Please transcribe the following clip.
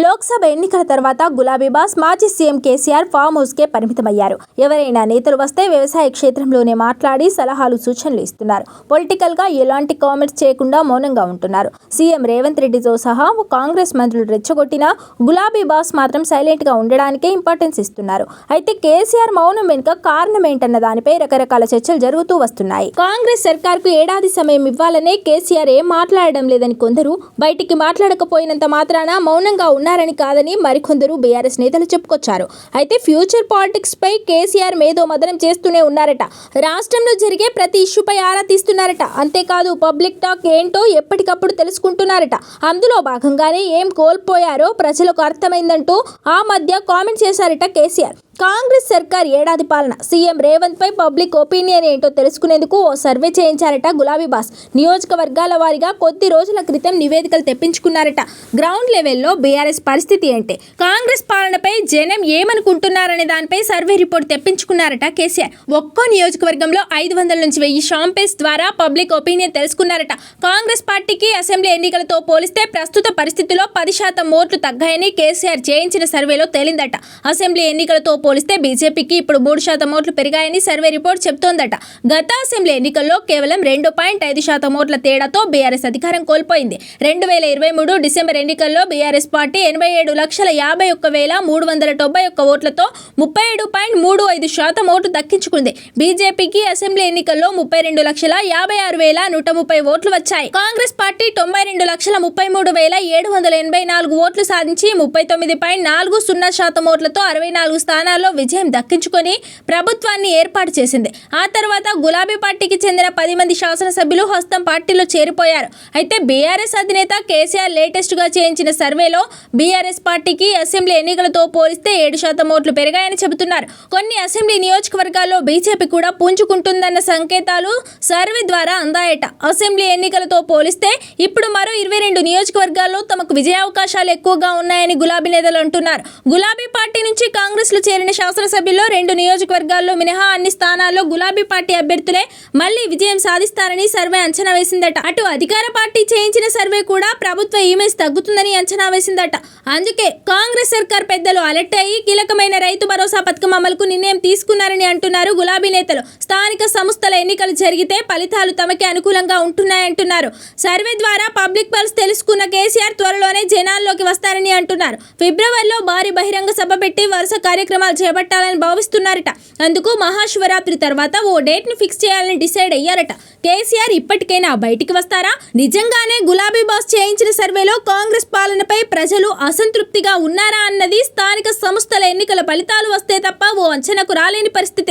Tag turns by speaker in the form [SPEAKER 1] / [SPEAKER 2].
[SPEAKER 1] లోక్సభ ఎన్నికల తర్వాత గులాబీ బాస్ మాజీ సీఎం కేసీఆర్ ఫామ్ హౌస్ కే పరిమితమయ్యారు. ఎవరైనా నేతలు వస్తే వ్యవసాయ క్షేత్రంలోనే మాట్లాడి సలహాలు సూచనలు ఇస్తున్నారు. పొలిటికల్గా ఎలాంటి కామెంట్స్ చేయకుండా మౌనంగా ఉంటున్నారు. సీఎం రేవంత్ రెడ్డితో సహా కాంగ్రెస్ మంత్రులు రెచ్చగొట్టినా గులాబీ బాస్ మాత్రం సైలెంట్గా ఉండడానికే ఇంపార్టెన్స్ ఇస్తున్నారు. అయితే కేసీఆర్ మౌనం వెనుక కారణం ఏంటన్న దానిపై రకరకాల చర్చలు జరుగుతూ వస్తున్నాయి. కాంగ్రెస్ సర్కార్కు ఏడాది సమయం ఇవ్వాలనే కేసీఆర్ ఏం మాట్లాడడం లేదని కొందరు బయటికి మాట్లాడకపోయినంత మాత్రాన మౌనంగా ఉన్నారని కాదని మరికొందరు బీఆర్ఎస్ నేతలు చెప్పుకొచ్చారు. అయితే ఫ్యూచర్ పాలిటిక్స్ పై కేసీఆర్ మేధో మదనం చేస్తూనే ఉన్నారట. రాష్ట్రంలో జరిగే ప్రతి ఇష్యూపై ఆరా తీస్తున్నారట. అంతేకాదు పబ్లిక్ టాక్ ఏంటో ఎప్పటికప్పుడు తెలుసుకుంటున్నారట. అందులో భాగంగానే ఏం కోల్పోయారో ప్రజలకు అర్థమైందంటూ ఆ మధ్య కామెంట్ చేశారట కేసీఆర్. కాంగ్రెస్ సర్కార్ ఏడాది పాలన సీఎం రేవంత్ పై పబ్లిక్ ఒపీనియన్ ఏంటో తెలుసుకునేందుకు ఓ సర్వే చేయించారట గులాబీ బాస్. నియోజకవర్గాల వారిగా కొద్ది రోజుల క్రితం నివేదికలు తెప్పించుకున్నారట. గ్రౌండ్ లెవెల్లో బీఆర్ఎస్ పరిస్థితి ఏంటి? కాంగ్రెస్ పాలనపై జనం ఏమనుకుంటున్నారనే దానిపై సర్వే రిపోర్ట్ తెప్పించుకున్నారట కేసీఆర్. ఒక్కో నియోజకవర్గంలో ఐదు వందల నుంచి వెయ్యి షాంపేస్ ద్వారా పబ్లిక్ ఒపీనియన్ తెలుసుకున్నారట. కాంగ్రెస్ పార్టీకి అసెంబ్లీ ఎన్నికలతో పోలిస్తే ప్రస్తుత పరిస్థితిలో పది శాతం ఓట్లు తగ్గాయని కేసీఆర్ చేయించిన సర్వేలో తేలిందట. అసెంబ్లీ ఎన్నికలతో పోలిస్తే బీజేపీకి ఇప్పుడు మూడు శాతం ఓట్లు పెరిగాయని సర్వే రిపోర్ట్ చెబుతోందట గత అసెంబ్లీ ఎన్నికల్లో కేవలం రెండు పాయింట్ ఐదు శాతం ఓట్ల తేడాతో బీఆర్ఎస్ అధికారం కోల్పోయింది. రెండు వేల ఇరవై మూడు డిసెంబర్ ఎన్నికల్లో బీఆర్ఎస్ పార్టీ ఎనభై ఏడు లక్షల యాభై ఒక్క వేల మూడు వందల తొంభై ఒక్క ఓట్లతో ముప్పై ఏడు పాయింట్ మూడు ఐదు శాతం ఓటు దక్కించుకుంది. బీజేపీకి అసెంబ్లీ ఎన్నికల్లో ముప్పై రెండు లక్షల యాభై ఆరు వేల నూట ముప్పై ఓట్లు వచ్చాయి. కాంగ్రెస్ పార్టీ తొంభై రెండు లక్షల ముప్పై మూడు వేల ఏడు వందల ఎనభై నాలుగు ఓట్లు సాధించి ముప్పై తొమ్మిది పాయింట్ నాలుగు సున్నా శాతం ఓట్లతో అరవై నాలుగు తెలంగాణలో విజయం దక్కించుకొని ప్రభుత్వాన్ని ఏర్పాటు చేసింది. ఆ తర్వాత గులాబీ పార్టీకి చెందిన పది మంది శాసనసభ్యులు హస్తం పార్టీలో చేరిపోయారు. అయితే బీఆర్ఎస్ అధినేత కేసీఆర్ లేటెస్ట్గా చేయించిన సర్వేలో బీఆర్ఎస్ పార్టీకి అసెంబ్లీ ఎన్నికలతో పోలిస్తే ఏడు శాతం ఓట్లు పెరిగాయని చెబుతున్నారు. కొన్ని అసెంబ్లీ నియోజకవర్గాల్లో బీజేపీ కూడా పుంజుకుంటుందన్న సంకేతాలు సర్వే ద్వారా అందాయట. అసెంబ్లీ ఎన్నికలతో పోలిస్తే ఇప్పుడు మరో ఇరవై రెండు నియోజకవర్గాల్లో తమకు విజయావకాశాలు ఎక్కువగా ఉన్నాయని గులాబీ నేతలు అంటున్నారు. గులాబీ పార్టీ నుంచి కాంగ్రెస్లో చేరి చేరిన శాసనసభ్యుల్లో రెండు నియోజకవర్గాల్లో మినహా అన్ని స్థానాల్లో గులాబీ పార్టీ అభ్యర్థులే మళ్ళీ విజయం సాధిస్తారని సర్వే అంచనా వేసిందట. అటు అధికార పార్టీ చేయించిన సర్వే కూడా ప్రభుత్వ ఇమేజ్ తగ్గుతుందని అంచనా వేసిందట. అందుకే కాంగ్రెస్ సర్కార్ పెద్దలు అలర్ట్ అయ్యి కీలకమైన రైతు భరోసా పథకం అమలుకు నిర్ణయం తీసుకున్నారని అంటున్నారు గులాబీ నేతలు. స్థానిక సంస్థల ఎన్నికలు జరిగితే ఫలితాలు తమకే అనుకూలంగా ఉంటున్నాయంటున్నారు. సర్వే ద్వారా పబ్లిక్ పల్స్ తెలుసుకున్న కేసీఆర్ త్వరలోనే జనాల్లోకి వస్తారని అంటున్నారు. ఫిబ్రవరిలో భారీ బహిరంగ సభ పెట్టి వరుస కార్యక్రమాలు చేపట్టాలని భావిస్తున్నారట. అందుకు మహాశివరాత్రి తర్వాత ఓ డేట్ని ఫిక్స్ చేయాలని డిసైడ్ అయ్యారట. కేసీఆర్ ఇప్పటికైనా బయటికి వస్తారా? నిజంగానే గులాబీ బాస్ చేయించిన సర్వేలో కాంగ్రెస్ పాలనపై ప్రజలు అసంతృప్తిగా ఉన్నారా అన్నది స్థానిక సంస్థల ఎన్నికల ఫలితాలు వస్తే తప్ప ఓ అంచనాకు రాలేని పరిస్థితి.